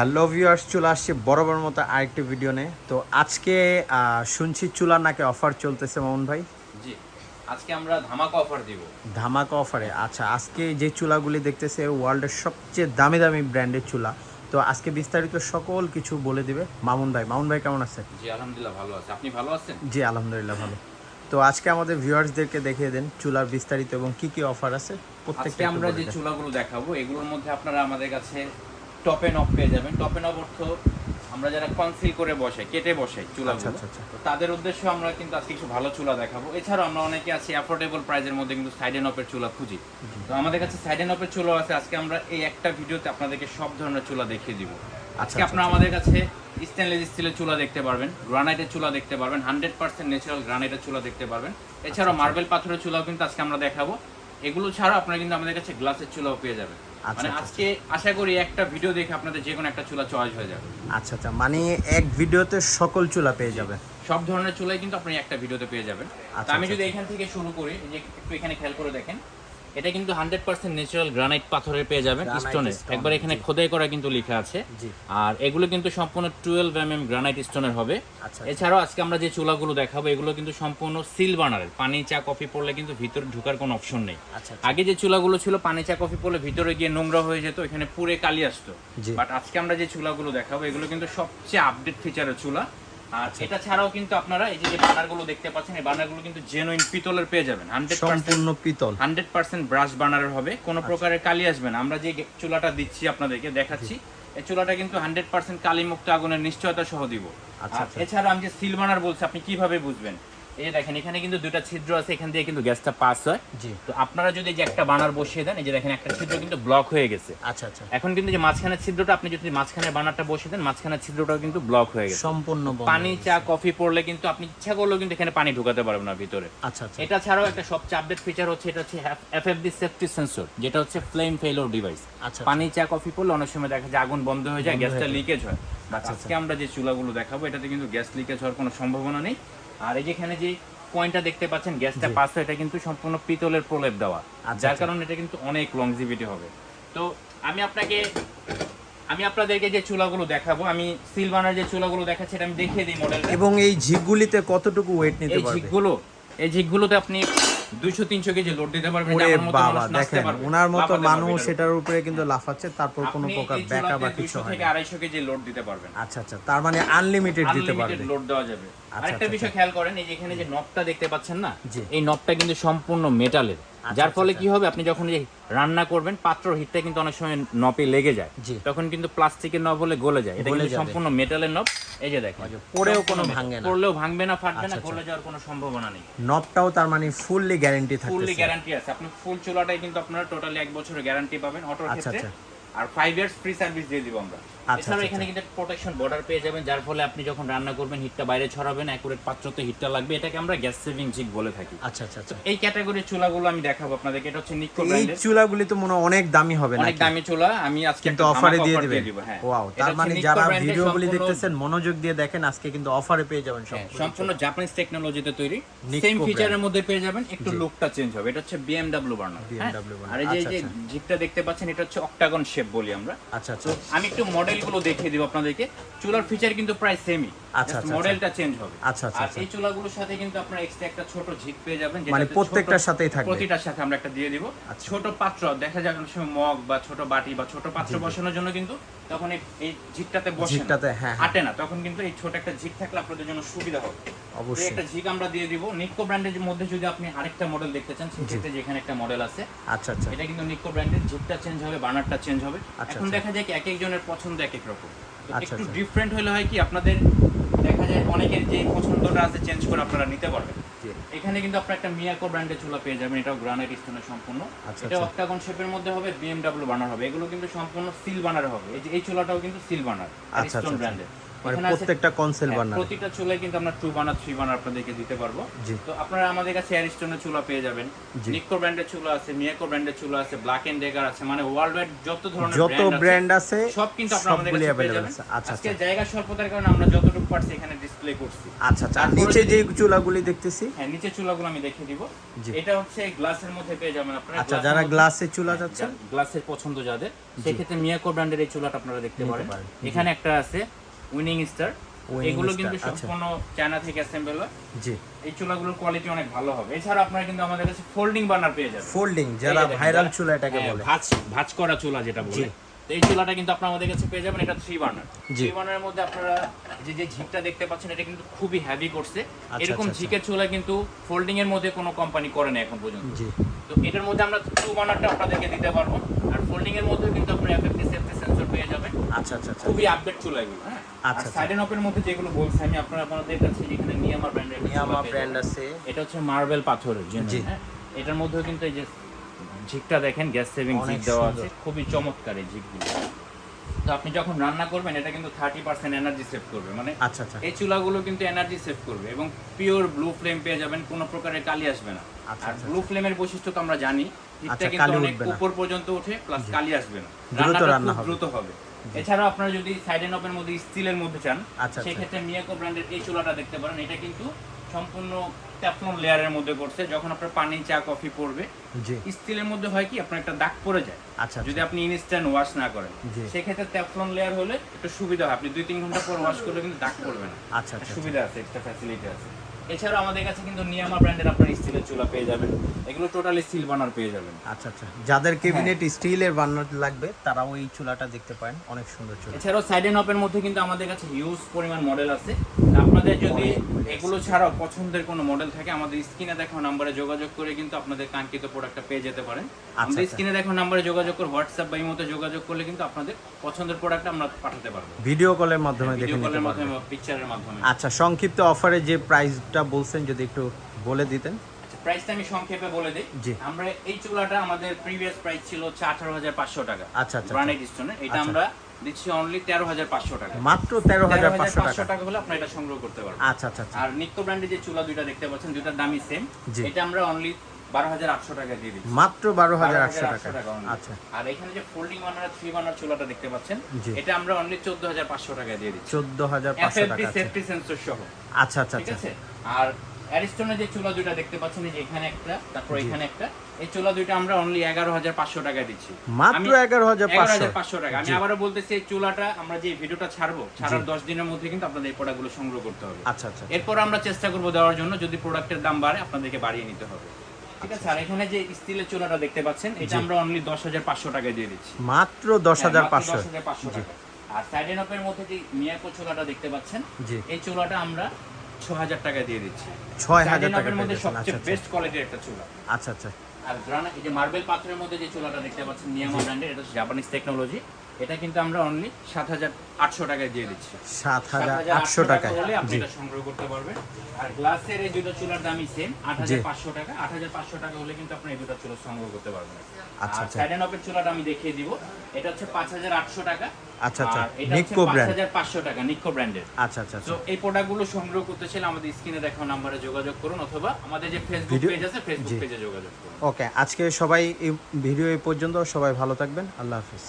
Hello viewers চলে আসছে বরাবর মতো আরেকটি ভিডিও নিয়ে। তো আজকে শুনছি চুলার নাকি অফার চলতেছে মামুন ভাই। জি আজকে আমরা ধামাকা অফার দিব। ধামাকা অফারে আচ্ছা আজকে যে চুলাগুলি দেখতেছে ওয়ার্ল্ডের সবচেয়ে দামি দামি ব্র্যান্ডের চুলা। তো আজকে বিস্তারিত সকল কিছু বলে দিবে মামুন ভাই। মামুন ভাই কেমন আছে জি আলহামদুলিল্লাহ ভালো আছে। আপনি ভালো আছেন? জি আলহামদুলিল্লাহ ভালো। তো আজকে আমাদের ভিউয়ার্সদেরকে দেখিয়ে দেন চুলার বিস্তারিত এবং কি কি অফার আছে। প্রত্যেকটা আমরা যে চুলাগুলো দেখাবো এগুলোর মধ্যে আপনারা আমাদের কাছে টপ এন্ড অফ পেয়ে যাবেন। টপ এন্ড অফ অর্থ আমরা যারা কনসিল করে বসে কেটে বসে চুলা আচ্ছা, আচ্ছা। তো তাদের উদ্দেশ্যে আমরা কিন্তু আজকে কিছু ভালো চুলা দেখাবো। এছাড়াও আমরা অনেকে আছি অ্যাফোর্ডেবল প্রাইজের মধ্যে কিন্তু সাইড এন্ড অফের চুলা খুঁজি। তো আমাদের কাছে সাইড এন্ড অফের চুলা আছে। আজকে আমরা এই একটা ভিডিওতে আপনাদেরকে সব ধরনের চুলা দেখিয়ে দিব। আজকে আচ্ছা, আপনারা আমাদের কাছে স্টেনলেস স্টিলের চুলা দেখতে পারবেন গ্রানাইটের চুলা দেখতে পারবেন হান্ড্রেড পার্সেন্ট ন্যাচারাল গ্রানাইটের চুলা দেখতে পারবেন। এছাড়াও মার্বেল পাথরের চুলাও কিন্তু আজকে আমরা দেখাবো। এগুলো ছাড়া আপনারা কিন্তু আমাদের কাছে গ্লাসের চুলাও পেয়ে যাবেন। আচ্ছা, মানে আচ্ছা, আজকে আশা করি একটা ভিডিও দেখে আপনাদের যে কোনো একটা চুলা চয়েস হয়ে যাবে। আচ্ছা আচ্ছা মানে এক ভিডিওতে সকল চুলা পেয়ে যাবে সব ধরনের চুলাই কিন্তু আপনি একটা ভিডিওতে পেয়ে যাবেন। তো আচ্ছা, আমি আচ্ছা, যদি এখান থেকে শুরু করি যে একটু এখানে খেয়াল করে দেখেন। এটা কিন্তু হান্ড্রেড পার্সেন্ট ন্যাচারাল গ্রানাইট পাথরের পেয়ে যাবেন স্টোনের। একবার এখানে খোদাই করা কিন্তু লেখা আছে। আর এগুলো কিন্তু সম্পূর্ণ টুয়েলভ এম এম গ্রানাইট স্টোনের হবে। আচ্ছা এছাড়াও আজকে আমরা যে চুলাগুলো দেখাবো এগুলো কিন্তু সম্পূর্ণ সিল বানারের পানি চা কফি পড়লে কিন্তু ভিতরে ঢুকার কোনো অপশন নেই। আচ্ছা আগে যে চুলাগুলো ছিল পানি চা কফি পড়লে ভিতরে গিয়ে নোংরা হয়ে যেত এখানে পুরে কালি আসতো। বাট আজকে আমরা যে চুলাগুলো দেখাবো এগুলো কিন্তু সবচেয়ে আপডেট ফিচারের চুলা। আর এটা ছাড়াও কিন্তু আপনারা এই যে বার্নারগুলো দেখতে পাচ্ছেন এই বার্নারগুলো কিন্তু জেনুইন পিতলের পেয়ে যাবেন হান্ড্রেড সম্পূর্ণ পিতল। হান্ড্রেড পার্সেন্ট ব্রাশ বার্নারের হবে কোনো প্রকারের কালি আসবে না। আমরা যে চুলাটা দিচ্ছি আপনাদেরকে দেখাচ্ছি এই চুলাটা কিন্তু হান্ড্রেড পার্সেন্ট কালি মুক্ত আগুনের নিশ্চয়তা সহ দিব। আচ্ছা, আচ্ছা। এছাড়া আমি যে সিল বানার বলছি আপনি কীভাবে বুঝবেন? এই দেখেন এখানে কিন্তু দুটা ছিদ্র আছে এখান দিয়ে কিন্তু গ্যাসটা পাস হয়। জি। তো আপনারা যদি যে একটা বানার বসিয়ে দেন এই যে দেখেন একটা ছিদ্র কিন্তু ব্লক হয়ে গেছে। আচ্ছা আচ্ছা। এখন কিন্তু যে মাঝখানের ছিদ্রটা আপনি যদি মাঝখানের বানারটা বসিয়ে দেন মাঝখানের ছিদ্রটাও কিন্তু ব্লক হয়ে গেছে। সম্পূর্ণ পানি চা কফি পড়লে কিন্তু আপনি ইচ্ছা করলেও কিন্তু এখানে পানি ঢুকাতে পারবেন না ভিতরে। আচ্ছা আচ্ছা। এটা ছাড়াও একটা সবচেয়ে আপডেট ফিচার হচ্ছে এটা হচ্ছে এফএফডি সেফটি সেন্সর যেটা হচ্ছে ফ্লেম ফেলোর ডিভাইস আচ্ছা পানি চা কফি পড়লে অনেক সময় দেখা যায় আগুন বন্ধ হয়ে যায় গ্যাসটা লিকেজ হয়। আচ্ছা, আজকে আমরা যে চুলাগুলো দেখাবো এটাতে কিন্তু গ্যাস লিকেজ হওয়ার কোনো সম্ভাবনা নেই। আর এই যেখানে যে পয়েন্টটা দেখতে পাচ্ছেন গ্যাসটা হয় এটা কিন্তু সম্পূর্ণ পিতলের প্রলেপ দেওয়া। আচ্ছা, যার আচ্ছা। কারণে এটা কিন্তু অনেক লংজিভিটি হবে। তো আমি আপনাকে আমি আপনাদেরকে যে চুলাগুলো দেখাবো আমি সিলভানার যে চুলাগুলো দেখাচ্ছি এটা আমি দেখিয়ে দিই মডেল এবং এই ঝিকগুলিতে কতটুকু ওয়েট নিতে পারবে? এই ঝিকগুলো এই ঝিকগুলোতে আপনি দুইশো তিনশো কেজি লোড দিতে পারবেন আমার মতো মানুষ নাচতে দেখেন পারবে, ওনার মতো মানুষ সেটার উপরে কিন্তু লাফাচ্ছে তারপর। কোনো প্রকার ব্যাটা বা কিছু হয় থেকে না। আড়াইশো কেজি লোড দিতে পারবেন। আচ্ছা আচ্ছা তার মানে আনলিমিটেড দিতে পারবে। লোড দেওয়া যাবে। আচ্ছা, আরেকটা আচ্ছা, বিষয় খেয়াল করেন এই যে এখানে যে নবটা দেখতে পাচ্ছেন না। এই নবটা কিন্তু সম্পূর্ণ মেটালের আচ্ছা, যার ফলে আচ্ছা, কি হবে? আপনি যখন এই রান্না করবেন পাত্র হিটটা কিন্তু অনেক সময় নপে লেগে যায়। তখন কিন্তু প্লাস্টিকের নব হলে গলে যায়। এটা কিন্তু। সম্পূর্ণ মেটালের নব এই যে দেখেন পড়েও কোনো ভাঙবে ভাঙে না। পড়লেও ভাঙবে না ফাটবে না আচ্ছা, গলে যাওয়ার কোনো সম্ভাবনা নেই। নবটাও তার মানে ফুললি গ্যারান্টি থাকে ফুললি গ্যারান্টি আছে। আপনি ফুল চুলাটাই কিন্তু আপনারা টোটালি এক বছরের গ্যারান্টি পাবেন। অটোর আচ্ছা, ক্ষেত্রে আচ্ছা। আর ফাইভ ইয়ার্স ফ্রি সার্ভিস দিয়ে দিব আমরা। আচ্ছা, এছাড়াও আচ্ছা, এখানে কিন্তু প্রোটেকশন বর্ডার পেয়ে যাবেন যার ফলে আপনি যখন রান্না করবেন হিটটা বাইরে ছড়াবেন অ্যাকুরেট পাত্রতে হিটটা লাগবে। এটাকে আমরা গ্যাস সেভিং জিক বলে থাকি। আচ্ছা আচ্ছা আচ্ছা। এই ক্যাটাগরির চুলাগুলো আমি দেখাবো আপনাদেরকে। এটা হচ্ছে নিকো এই চুলাগুলি তো মনে অনেক দামি হবে অনেক দামি চুলা। আমি আজকে কিন্তু অফারে দিয়ে দিবেন। দিব, হ্যাঁ। ওয়াও তার মানে যারা ভিডিওগুলি দেখতেছেন মনোযোগ দিয়ে দেখেন আজকে কিন্তু অফারে পেয়ে যাবেন সব হ্যাঁ, সম্পূর্ণ জাপানিজ টেকনোলজিতে তৈরি। সেম ফিচারের মধ্যে পেয়ে যাবেন একটু লুকটা চেঞ্জ হবে। এটা হচ্ছে বিএমডব্লিউ বার্নার BMW burner, আর এই যে আচ্ছা, আচ্ছা। জিপটা দেখতে পাচ্ছেন এটা হচ্ছে অক্টাগন শেপ বলি আমরা। আচ্ছা আচ্ছা আমি একটু মডেলগুলো দেখিয়ে দিব আপনাদেরকে। চুলার ফিচার কিন্তু প্রায় সেমই আচ্ছা, আচ্ছা, মডেলটা চেঞ্জ হবে। আচ্ছা, আচ্ছা, আর আচ্ছা। এই চুলাগুলোর সাথে কিন্তু আপনারা এক্সট্রা একটা ছোট ঝিক পেয়ে যাবেন মানে প্রত্যেকটার সাথেই থাকবে। প্রতিটার সাথে আমরা একটা দিয়ে দিব। আচ্ছা। ছোট পাত্র দেখা যায় অনেক সময় মগ বা ছোট বাটি বা ছোট পাত্র বসানোর জন্য কিন্তু তখন এই- এই ঝিকটাতে বসে ঝিকটাতে, হ্যাঁ। আটে না। তখন কিন্তু এই ছোট একটা ঝিক থাকলে আপনাদের জন্য সুবিধা হবে। অবশ্যই। একটা ঝিক আমরা দিয়ে দিব। নিকো ব্র্যান্ডের মধ্যে যদি আপনি আরেকটা মডেল দেখতে চান সেক্ষেত্রে যেখানে একটা মডেল আছে আচ্ছা আচ্ছা। এটা কিন্তু নিকো ব্র্যান্ডের জিপটা চেঞ্জ হবে বানারটা চেঞ্জ হবে। আচ্ছা, এখন আচ্ছা। দেখা যায় কি এক একজনের পছন্দ এক এক রকম। আচ্ছা, একটু আচ্ছা। ডিফারেন্ট হলে হয় কি আপনাদের দেখা যায় অনেকের যে পছন্দটা আছে চেঞ্জ করে আপনারা নিতে পারবেন এখানে কিন্তু আপনারা একটা মিয়াকো ব্র্যান্ডের চুলা পেয়ে যাবেন এটাও গ্রানাইট স্টোনের সম্পূর্ণ আচ্ছা, এটা আচ্ছা। অক্টাগন শেপের মধ্যে হবে বিএমডব্লিউ বানার হবে এগুলো কিন্তু সম্পূর্ণ সিল বানার হবে এই যে এই চুলাটাও কিন্তু সিল বানার আচ্ছা, স্টোন আচ্ছা। ব্র্যান্ডের মানে প্রত্যেকটা কনসেল হ্যাঁ, বার্নার প্রতিটা চুলায় কিন্তু আমরা টু বার্নার থ্রি বার্নার আপনাদেরকে দিতে পারব। তো আপনারা আমাদের কাছে চুলা পেয়ে যাবেন। জি। নিক্কো ব্র্যান্ডের চুলা আছে মিয়াকো ব্র্যান্ডের চুলা আছে ব্ল্যাক এন্ড ডেগার আছে মানে ওয়ার্ল্ড ওয়াইড যত ধরনের যত ব্র্যান্ড আছে সব কিন্তু আপনারা আমাদের কাছে পেয়ে যাবেন। আচ্ছা আজকে আচ্ছা। জায়গা স্বল্পতার কারণে আমরা যতটুকু পারছি এখানে ডিসপ্লে করছি। আচ্ছা আচ্ছা। নিচে যে চুলাগুলি দেখতেছি? হ্যাঁ নিচে চুলাগুলো আমি দেখিয়ে দিব। এটা হচ্ছে গ্লাসের মধ্যে পেয়ে যাবেন আপনারা। আচ্ছা যারা মধ্যে- গ্লাসে চুলা যাচ্ছেন গ্লাসের পছন্দ যাদের। সেক্ষেত্রে মিয়াকো ব্র্যান্ডের এই চুলাটা আপনারা দেখতে পারেন, এখানে একটা আছে উইনিং স্টার। এগুলো কিন্তু আচ্ছা। সম্পূর্ণ চায়না থেকে অ্যাসেম্বল হয়। জি। এই চুলাগুলোর কোয়ালিটি অনেক ভালো হবে। এছাড়া আপনারা কিন্তু আমাদের কাছে ফোল্ডিং বার্নার পেয়ে যাবেন। ফোল্ডিং যারা ভাইরাল চুলা এটাকে হ্যাঁ, বলে। ভাঁজ ভাঁজ করা চুলা যেটা বলে। তো এই চুলাটা কিন্তু আপনারা আমাদের কাছে পেয়ে যাবেন। এটা থ্রি বার্নার থ্রি বার্নারের মধ্যে আপনারা যে যে ঝিকটা দেখতে পাচ্ছেন এটা কিন্তু খুবই হেভি করছে। আচ্ছা, এরকম আচ্ছা। ঝিকের চুলা কিন্তু ফোল্ডিং এর মধ্যে কোনো কোম্পানি করে না এখন পর্যন্ত। জি। তো এটার মধ্যে আমরা টু বার্নারটা আপনাদেরকে দিতে পারব। আর ফোল্ডিং এর মধ্যে কিন্তু আপনারা এফএফটি সেফটি সেন্সর পেয়ে যাবেন। আচ্ছা আচ্ছা আচ্ছা। খুবই আপডেট চুলা এগুলো হ্যাঁ। আচ্ছা, আর আচ্ছা। অপের মধ্যে যেগুলো বলছি আমি আপনারা আপনাদের কাছে যেখানে ব্র্যান্ডের ব্র্যান্ড আছে। এটা হচ্ছে মার্বেল পাথরের জন্য হ্যাঁ? এটার মধ্যেও কিন্তু এই যে ঝিকটা দেখেন গ্যাস সেভিং ঝিক দেওয়া আছে খুবই চমৎকার এই ঝিকগুলো। তো আপনি যখন রান্না করবেন এটা কিন্তু থার্টি পার্সেন্ট এনার্জি সেভ করবে মানে আচ্ছা আচ্ছা। এই চুলাগুলো কিন্তু এনার্জি সেভ করবে এবং পিওর ব্লু ফ্লেম পেয়ে যাবেন কোনো প্রকারের কালি আসবে না। আচ্ছা, আর আচ্ছা, ব্লু ফ্লেমের বৈশিষ্ট্য তো আমরা জানি হিটটা কিন্তু অনেক উপর পর্যন্ত ওঠে প্লাস কালি আসবে না। রান্নাটা দ্রুত হবে। এছাড়াও আপনারা যদি সাইড এন্ড অপের মধ্যে স্টিলের মধ্যে চান আচ্ছা। সেক্ষেত্রে মিয়াকো ব্র্যান্ডের এই চুলাটা দেখতে পারেন। এটা কিন্তু সম্পূর্ণ ট্যাফলন লেয়ারের মধ্যে করছে। যখন আপনার পানি চা কফি পড়বে স্টিলের মধ্যে হয় কি আপনার একটা দাগ পড়ে যায়। আচ্ছা যদি আপনি ইনস্ট্যান্ট ওয়াশ না করেন। সেক্ষেত্রে ট্যাফলন লেয়ার হলে একটু সুবিধা হয়। আপনি দুই তিন ঘণ্টা পর ওয়াশ করলে কিন্তু দাগ পড়বে না। আচ্ছা আচ্ছা সুবিধা আছে এক্সট্রা ফ্যাসিলিটি আছে। এছাড়াও আমাদের কাছে কিন্তু নিয়ামা ব্র্যান্ডের আপনার স্টিলের চুলা পেয়ে যাবেন। এগুলো টোটালি স্টিল বানার পেয়ে যাবেন। আচ্ছা আচ্ছা। যাদের হ্যাঁ। ক্যাবিনেট স্টিলের বার্নার লাগবে তারাও এই চুলাটা দেখতে পারেন। অনেক সুন্দর চুলা। এছাড়াও সাইড এন্ড অপের মধ্যে কিন্তু আমাদের কাছে হিউজ পরিমাণ মডেল আছে। আপনাদের যদি এগুলো ছাড়াও পছন্দের কোনো মডেল থাকে আমাদের স্ক্রিনে দেখো নাম্বারে যোগাযোগ করে কিন্তু আপনাদের কাঙ্ক্ষিত প্রোডাক্টটা পেয়ে যেতে পারেন। আমাদের আচ্ছা। স্ক্রিনে দেখানো নাম্বারে যোগাযোগ করে হোয়াটসঅ্যাপ বা ইমোতে যোগাযোগ করলে কিন্তু আপনাদের পছন্দের প্রোডাক্টটা আমরা পাঠাতে পারব। ভিডিও কলের মাধ্যমে দেখে ভিডিও নিতে কলের মাধ্যমে পিকচারের মাধ্যমে। আচ্ছা সংক্ষিপ্ত অফারে যে প্রাইসটা বলছেন যদি একটু বলে দিতেন। আচ্ছা প্রাইসটা আমি সংক্ষেপে বলে দিই। আমরা এই চুলাটা আমাদের প্রিভিয়াস প্রাইস ছিল হচ্ছে আঠারো হাজার পাঁচশো টাকা। আচ্ছা আচ্ছা গ্রানাইট স্টোনের এটা আচ্ছা। আমরা দিচ্ছি অনলি তেরো হাজার পাঁচশো টাকা। মাত্র তেরো হাজার পাঁচশো টাকা। হলে আপনার এটা সংগ্রহ করতে পারবেন। আচ্ছা আচ্ছা আচ্ছা। আর নিত্য ব্র্যান্ডের যে চুলা দুইটা দেখতে পাচ্ছেন দুইটার দামই সেম। এটা আমরা অনলি টাকা দিয়ে দিচ্ছি। মাত্র বারো হাজার আটশো টাকা। টাকা আচ্ছা। আর এখানে যে ফোল্ডিং বানার থ্রি বানার চুলাটা দেখতে পাচ্ছেন এটা আমরা অনলি চোদ্দ হাজার পাঁচশো টাকা দিয়ে দিচ্ছি। চোদ্দ হাজার পাঁচশো টাকা সেফটি সেন্সর সহ। আচ্ছা আচ্ছা ঠিক আছে? আর অ্যারিস্টনের যে চুলা দুইটা দেখতে পাচ্ছেন যে এখানে একটা তারপর এখানে একটা এই চুলা দুইটা আমরা অনলি এগারো হাজার পাঁচশো টাকা দিচ্ছি। মাত্র এগারো হাজার এগারো হাজার পাঁচশো টাকা। আমি আবারও বলতেছি এই চুলাটা আমরা যে ভিডিওটা ছাড়বো ছাড়ার দশ দিনের মধ্যে কিন্তু আপনাদের এই প্রোডাক্টগুলো সংগ্রহ করতে হবে। আচ্ছা আচ্ছা। এরপর আমরা চেষ্টা করব দেওয়ার জন্য যদি প্রোডাক্টের দাম বাড়ে আপনাদেরকে বাড়িয়ে নিতে হবে। ঠিক আছে আর এখানে যে স্টিলের চুলাটা দেখতে পাচ্ছেন এটা আমরা অনলি দশ হাজার পাঁচশো টাকায় দিয়ে দিচ্ছি। মাত্র দশ হাজার হ্যাঁ, পাঁচশো 10,500 টাকা আর সাইডেন অপের মধ্যে যে মিয়াকো চোলাটা দেখতে পাচ্ছেন এই চোলাটা আমরা ছ হাজার টাকা দিয়ে দিচ্ছি। ছয় হাজার টাকার মধ্যে সবচেয়ে বেস্ট কোয়ালিটির একটা চোলা। আচ্ছা আচ্ছা। আর গ্রানা এই যে মার্বেল পাথরের মধ্যে যে চুলাটা দেখতে পাচ্ছেন নিয়ামা ব্র্যান্ডের এটা জাপানিজ টেকনোলজি এটা কিন্তু আমরা অনলি সাত হাজার আটশো টাকায় দিয়ে দিচ্ছি। সাত হাজার আটশো টাকায়। হলে আপনি এটা সংগ্রহ করতে পারবেন। আর গ্লাসের এই দুটো চুলার দামই সেম আট হাজার পাঁচশো টাকা। আট হাজার পাঁচশো টাকা হলে কিন্তু আপনি এই দুটো চুলা সংগ্রহ করতে পারবেন। আচ্ছা, আচ্ছা। সাইডেন অপের চুলাটা আমি দেখিয়ে দিব। এটা হচ্ছে পাঁচ হাজার আটশো টাকা। আচ্ছা, আচ্ছা। নিকো ব্র্যান্ড হচ্ছে নিক্কো পাঁচ brand। হাজার পাঁচশো টাকা নিক্কো ব্র্যান্ডের আচ্ছা আচ্ছা আচ্ছা। তো এই প্রোডাক্টগুলো সংগ্রহ করতে চাইলে আমাদের স্ক্রিনে দেখানো নাম্বারে যোগাযোগ করুন অথবা আমাদের যে ফেসবুক পেজ আছে ফেসবুক পেজে যোগাযোগ করুন। ওকে আজকে সবাই এই ভিডিও এই পর্যন্ত সবাই ভালো থাকবেন। আল্লাহ হাফিজ।